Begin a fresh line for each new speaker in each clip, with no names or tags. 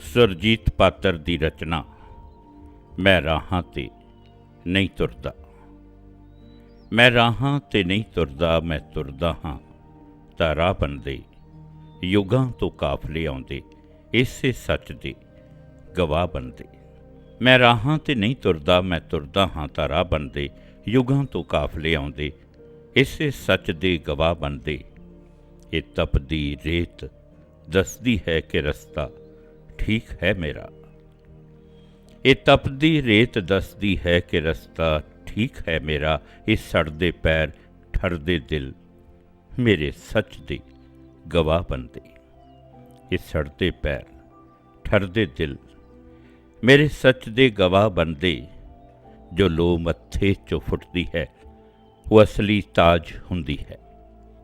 ਸੁਰਜੀਤ ਪਾਤਰ ਦੀ ਰਚਨਾ। ਮੈਂ ਰਾਹਾਂ ਤੇ ਨਹੀਂ ਤੁਰਦਾ। ਮੈਂ ਰਾਹਾਂ ਤੇ ਨਹੀਂ ਤੁਰਦਾ, ਮੈਂ ਤੁਰਦਾ ਹਾਂ। ਤਾਂ ਰਾਹ ਬਣਦੇ, ਯੁਗਾਂ ਤੋਂ ਕਾਫਲੇ ਆਉਂਦੇ, ਇਸੇ ਸੱਚ ਦੇ ਗਵਾਹ ਬਣਦੇ। ਮੈਂ ਰਾਹਾਂ ਤੇ ਨਹੀਂ ਤੁਰਦਾ, ਮੈਂ ਤੁਰਦਾ ਹਾਂ ਤਾਂ ਰਾਹ ਬਣਦੇ, ਯੁਗਾਂ ਤੋਂ ਕਾਫਲੇ ਆਉਂਦੇ, ਇਸੇ ਸੱਚ ਦੇ ਗਵਾਹ ਬਣਦੇ। ਇਹ ਤਪਦੀ ਰੇਤ ਦੱਸਦੀ ਹੈ ਕਿ ਰਸਤਾ ਠੀਕ ਹੈ ਮੇਰਾ। ਇਹ ਤਪਦੀ ਰੇਤ ਦੱਸਦੀ ਹੈ ਕਿ ਰਸਤਾ ਠੀਕ ਹੈ ਮੇਰਾ। ਇਹ ਸੜਦੇ ਪੈਰ, ਠਰਦੇ ਦਿਲ ਮੇਰੇ ਸੱਚ ਦੇ ਗਵਾਹ ਬਣਦੇ ਇਹ ਸੜਦੇ ਪੈਰ, ਠਰਦੇ ਦਿਲ ਮੇਰੇ ਸੱਚ ਦੇ ਗਵਾਹ ਬਣਦੇ ਜੋ ਲੋ ਮੱਥੇ ਚੋਂ ਫੁੱਟਦੀ ਹੈ, ਉਹ ਅਸਲੀ ਤਾਜ ਹੁੰਦੀ ਹੈ।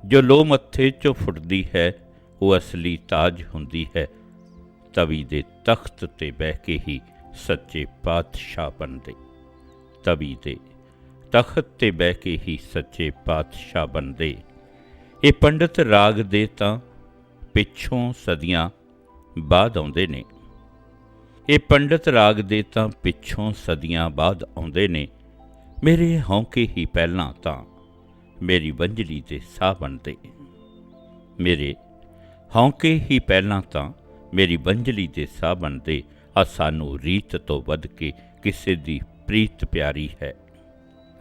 ਜੋ ਲੋ ਮੱਥੇ ਚੋਂ ਫੁੱਟਦੀ ਹੈ, ਉਹ ਅਸਲੀ ਤਾਜ ਹੁੰਦੀ ਹੈ। ਤਵੀ ਦੇ ਤਖਤ ਤੇ ਬਹਿ ਕੇ ਹੀ ਸੱਚੇ ਪਾਤਸ਼ਾਹ ਬਣਦੇ। ਤਵੀ ਦੇ ਤਖਤ ਤੇ ਬਹਿ ਕੇ ਹੀ ਸੱਚੇ ਪਾਤਸ਼ਾਹ ਬਣਦੇ। ਇਹ ਪੰਡਤ ਰਾਗ ਦੇ ਤਾਂ ਪਿੱਛੋਂ ਸਦੀਆਂ ਬਾਅਦ ਆਉਂਦੇ ਨੇ। ਇਹ ਪੰਡਤ ਰਾਗ ਦੇ ਤਾਂ ਪਿੱਛੋਂ ਸਦੀਆਂ ਬਾਅਦ ਆਉਂਦੇ ਨੇ। ਮੇਰੇ ਹੌਂਕੇ ਹੀ ਪਹਿਲਾਂ ਤਾਂ ਮੇਰੀ ਵੰਜਲੀ ਦੇ ਸਾਹ ਬਣਦੇ। ਮੇਰੇ ਹੌਂਕੇ ਹੀ ਪਹਿਲਾਂ ਤਾਂ ਮੇਰੀ ਬੰਜਲੀ ਦੇ ਸਾਹ ਬਣਦੇ ਆ ਸਾਨੂੰ ਰੀਤ ਤੋਂ ਵੱਧ ਕੇ ਕਿਸੇ ਦੀ ਪ੍ਰੀਤ ਪਿਆਰੀ ਹੈ।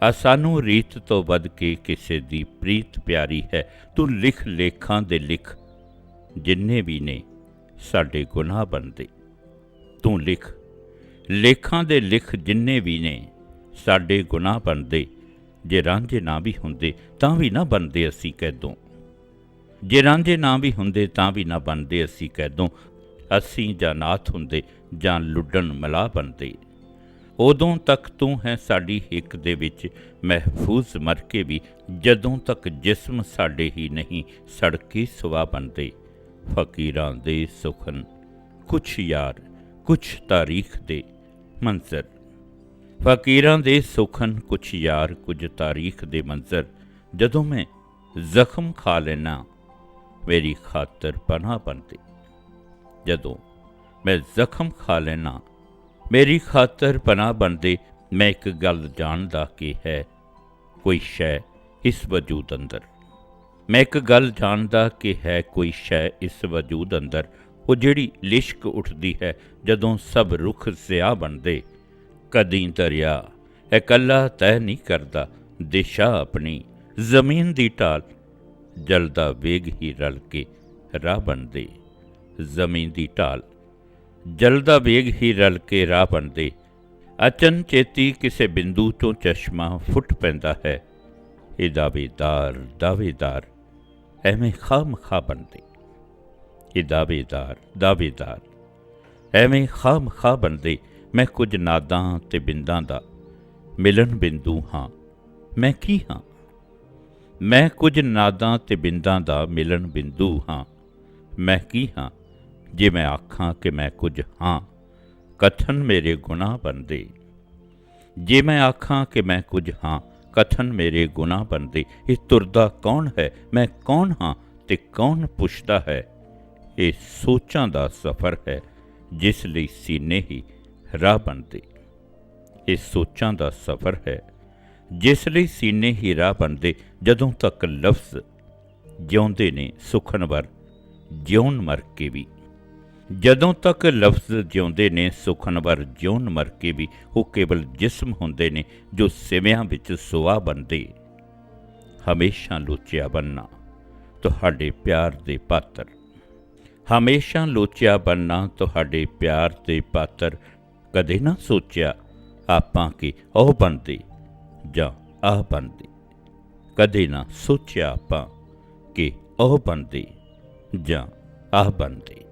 ਆ ਸਾਨੂੰ ਰੀਤ ਤੋਂ ਵੱਧ ਕੇ ਕਿਸੇ ਦੀ ਪ੍ਰੀਤ ਪਿਆਰੀ ਹੈ। ਤੂੰ ਲਿਖ ਲੇਖਾਂ ਦੇ ਲਿਖ ਜਿੰਨੇ ਵੀ ਨੇ ਸਾਡੇ ਗੁਨਾਹ ਬਣਦੇ। ਤੂੰ ਲਿਖ ਲੇਖਾਂ ਦੇ ਲਿਖ ਜਿੰਨੇ ਵੀ ਨੇ ਸਾਡੇ ਗੁਨਾਹ ਬਣਦੇ। ਜੇ ਰਾਂਝੇ ਨਾ ਵੀ ਹੁੰਦੇ ਤਾਂ ਵੀ ਨਾ ਬਣਦੇ ਅਸੀਂ ਕਹਿ ਦੋ ਜੇ ਰਾਂਝੇ ਨਾ ਵੀ ਹੁੰਦੇ ਤਾਂ ਵੀ ਨਾ ਬਣਦੇ ਅਸੀਂ ਕਹਿ ਦੋ ਅਸੀਂ ਜਾਂ ਨਾਥ ਹੁੰਦੇ ਜਾਂ ਲੁੱਡਣ ਮਲਾ ਬਣਦੇ। ਉਦੋਂ ਤੱਕ ਤੂੰ ਹੈ ਸਾਡੀ ਹਿੱਕ ਦੇ ਵਿੱਚ, ਮਹਿਫੂਜ਼ ਮਰ ਕੇ ਵੀ ਜਦੋਂ ਤੱਕ ਜਿਸਮ ਸਾਡੇ ਹੀ ਨਹੀਂ, ਸੜਕੀ ਸੁਆ ਬਣਦੇ। ਫਕੀਰਾਂ ਦੇ ਸੁਖਨ, ਕੁਛ ਯਾਰ, ਕੁਛ ਤਾਰੀਖ ਦੇ ਮੰਜ਼ਰ। ਫਕੀਰਾਂ ਦੇ ਸੁਖਨ, ਕੁਛ ਯਾਰ, ਕੁਝ ਤਾਰੀਖ ਦੇ ਮੰਜ਼ਰ। ਜਦੋਂ ਮੈਂ ਜ਼ਖਮ ਖਾ ਲੈਣਾ ਮੇਰੀ ਖਾਤਰ ਪਨਾਹ ਬਣਦੇ। ਜਦੋਂ ਮੈਂ ਜ਼ਖਮ ਖਾ ਲੈਣਾ, ਮੇਰੀ ਖਾਤਰ ਪਨਾਹ ਬਣਦੇ ਮੈਂ ਇੱਕ ਗੱਲ ਜਾਣਦਾ ਕਿ ਹੈ, ਕੋਈ ਸ਼ੈ ਇਸ ਵਜੂਦ ਅੰਦਰ। ਮੈਂ ਇੱਕ ਗੱਲ ਜਾਣਦਾ ਕਿ ਹੈ, ਕੋਈ ਸ਼ੈ ਇਸ ਵਜੂਦ ਅੰਦਰ। ਉਹ ਜਿਹੜੀ ਲਿਸ਼ਕ ਉੱਠਦੀ ਹੈ, ਜਦੋਂ ਸਭ ਰੁੱਖ ਜ਼ਿਆ ਬਣਦੇ, ਕਦੀ ਦਰਿਆ ਇਕੱਲਾ ਤੈਅ ਨਹੀਂ ਕਰਦਾ, ਦਿਸ਼ਾ ਆਪਣੀ, ਜ਼ਮੀਨ ਦੀ ਢਾਲ ਜਲਦਾ ਵੇਗ ਹੀ ਰਲ ਕੇ ਰਾਹ ਬਣਦੇ। ਜ਼ਮੀਨ ਦੀ ਢਾਲ। ਜਲ ਦਾ ਵੇਗ ਹੀ ਰਲ ਕੇ ਰਾਹ ਬਣਦੇ। ਅਚਨ ਚੇਤੀ ਕਿਸੇ ਬਿੰਦੂ ਤੋਂ ਚਸ਼ਮਾ ਫੁੱਟ ਪੈਂਦਾ ਹੈ। ਇਹ ਦਾਵੇਦਾਰ ਦਾਵੇਦਾਰ, ਐਵੇਂ ਖਾਮ ਖਾ ਬਣਦੇ। ਇਹ ਦਾਵੇਦਾਰ ਦਾਵੇਦਾਰ, ਐਵੇਂ ਖਾਮ ਖਾ ਬਣਦੇ। ਮੈਂ ਕੁਝ ਨਾਦਾਂ ਤੇ ਬਿੰਦਾਂ ਦਾ ਮਿਲਨ ਬਿੰਦੂ ਹਾਂ। ਮੈਂ ਕੀ ਹਾਂ? ਮੈਂ ਕੁਝ ਨਾਦਾਂ ਤੇ ਬਿੰਦਾਂ ਦਾ ਮਿਲਨ ਬਿੰਦੂ ਹਾਂ। ਮੈਂ ਕੀ ਹਾਂ? ਜੇ ਮੈਂ ਆਖਾਂ ਕਿ ਮੈਂ ਕੁਝ ਹਾਂ, ਕਥਨ ਮੇਰੇ ਗੁਨਾਹ ਬਣਦੇ ਜੇ ਮੈਂ ਆਖਾਂ ਕਿ ਮੈਂ ਕੁਝ ਹਾਂ, ਕਥਨ ਮੇਰੇ ਗੁਨਾਹ ਬਣਦੇ ਇਹ ਤੁਰਦਾ ਕੌਣ ਹੈ? ਮੈਂ ਕੌਣ ਹਾਂ ਤੇ ਕੌਣ ਪੁੱਛਦਾ ਹੈ? ਇਹ ਸੋਚਾਂ ਦਾ ਸਫ਼ਰ ਹੈ, ਜਿਸ ਲਈ ਸੀਨੇ ਹੀ ਰਾਹ ਬਣਦੇ। ਇਹ ਸੋਚਾਂ ਦਾ ਸਫ਼ਰ ਹੈ, ਜਿਸ ਲਈ ਸੀਨੇ ਹੀ ਰਾਹ ਬਣਦੇ। ਜਦੋਂ ਤੱਕ ਲਫ਼ਜ਼ ਜਿਉਂਦੇ ਨੇ ਸੁਖਨਵਰ ਜਿਉਣ ਮਰ ਕੇ ਵੀ। ਜਦੋਂ ਤੱਕ ਲਫ਼ਜ਼ ਜਿਉਂਦੇ ਨੇ, ਸੁਖਨ ਵਰ ਜਿਉਣ ਮਰ ਕੇ ਵੀ, ਉਹ ਕੇਵਲ ਜਿਸਮ ਹੁੰਦੇ ਨੇ, ਜੋ ਸਿਵਿਆਂ ਵਿੱਚ ਸੁਆ ਬੰਦੇ ਹਮੇਸ਼ਾ ਲੋਚਿਆ ਬੰਨਾ ਤੁਹਾਡੇ ਪਿਆਰ ਦੇ ਪਾਤਰ। ਹਮੇਸ਼ਾ ਲੋਚਿਆ ਬੰਨਾ ਤੁਹਾਡੇ ਪਿਆਰ ਦੇ ਪਾਤਰ। ਕਦੇ ਨਾ ਸੋਚਿਆ ਆਪਾਂ ਕਿ ਉਹ ਬੰਦੇ ਜਾਂ ਆਹ ਬੰਦੇ ਕਦੇ ਨਾ ਸੋਚਿਆ ਆਪਾਂ ਕਿ ਉਹ ਬੰਦੇ ਜਾਂ ਆਹ ਬੰਦੇ